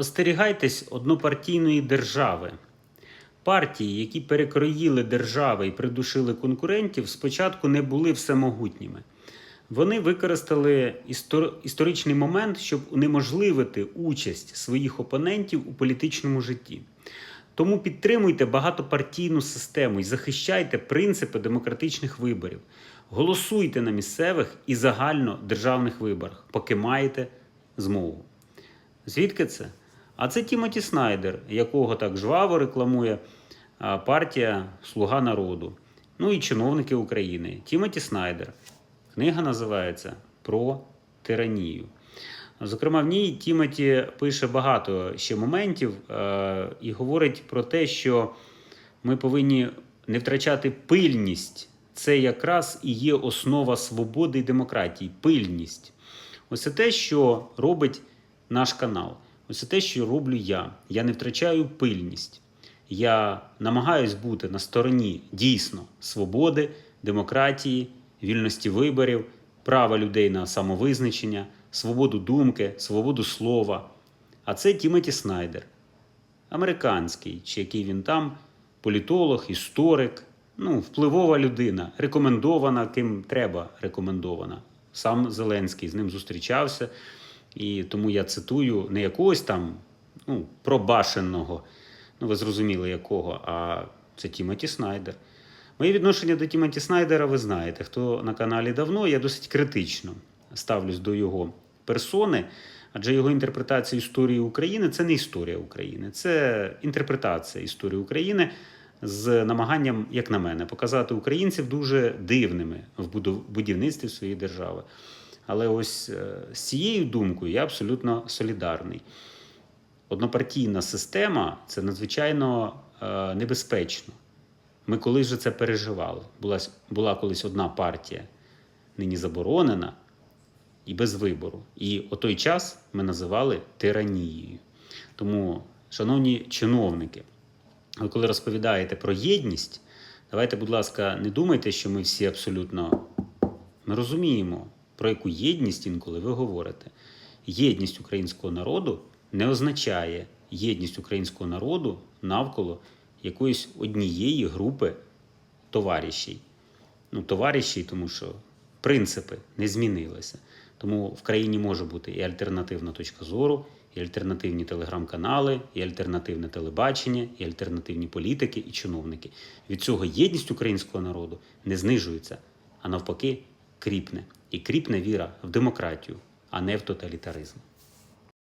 Остерігайтесь однопартійної держави. Партії, які перекроїли держави і придушили конкурентів, спочатку не були всемогутніми. Вони використали істор- історичний момент, щоб унеможливити участь своїх опонентів у політичному житті. Тому підтримуйте багатопартійну систему і захищайте принципи демократичних виборів. Голосуйте на місцевих і загальнодержавних виборах, поки маєте змогу. Звідки це? А це Тімоті Снайдер, якого так жваво рекламує партія Слуга народу. Ну і чиновники України. Тімоті Снайдер. Книга називається Про тиранію. Зокрема, в ній Тімоті пише багато ще моментів е, і говорить про те, що ми повинні не втрачати пильність. Це якраз і є основа свободи і демократії. Пильність. Ось це те, що робить наш канал. Це те, що роблю я. Я не втрачаю пильність. Я намагаюсь бути на стороні дійсно свободи, демократії, вільності виборів, права людей на самовизначення, свободу думки, свободу слова. А це Тімоті Снайдер, американський, чи який він там, політолог, історик, ну, впливова людина, рекомендована, ким треба рекомендована. Сам Зеленський з ним зустрічався. І тому я цитую не якогось там ну, пробашеного, ну ви зрозуміли якого, а це Тімоті Снайдер. Моє відношення до Тімоті Снайдера ви знаєте. Хто на каналі давно, я досить критично ставлюсь до його персони, адже його інтерпретація історії України це не історія України, це інтерпретація історії України з намаганням, як на мене, показати українців дуже дивними в будівництві своєї держави. Але ось е, з цією думкою я абсолютно солідарний. Однопартійна система це надзвичайно е, небезпечно. Ми колись же це переживали. Була, була колись одна партія, нині заборонена і без вибору. І о той час ми називали тиранією. Тому, шановні чиновники, ви коли розповідаєте про єдність, давайте, будь ласка, не думайте, що ми всі абсолютно ми розуміємо, про яку єдність інколи ви говорите. Єдність українського народу не означає єдність українського народу навколо якоїсь однієї групи товаришів. Ну, товариші, тому що принципи не змінилися. Тому в країні може бути і альтернативна точка зору, і альтернативні телеграм-канали, і альтернативне телебачення, і альтернативні політики і чиновники. Від цього єдність українського народу не знижується, а навпаки, кріпне. І кріпне віра в демократію, а не в тоталітаризм.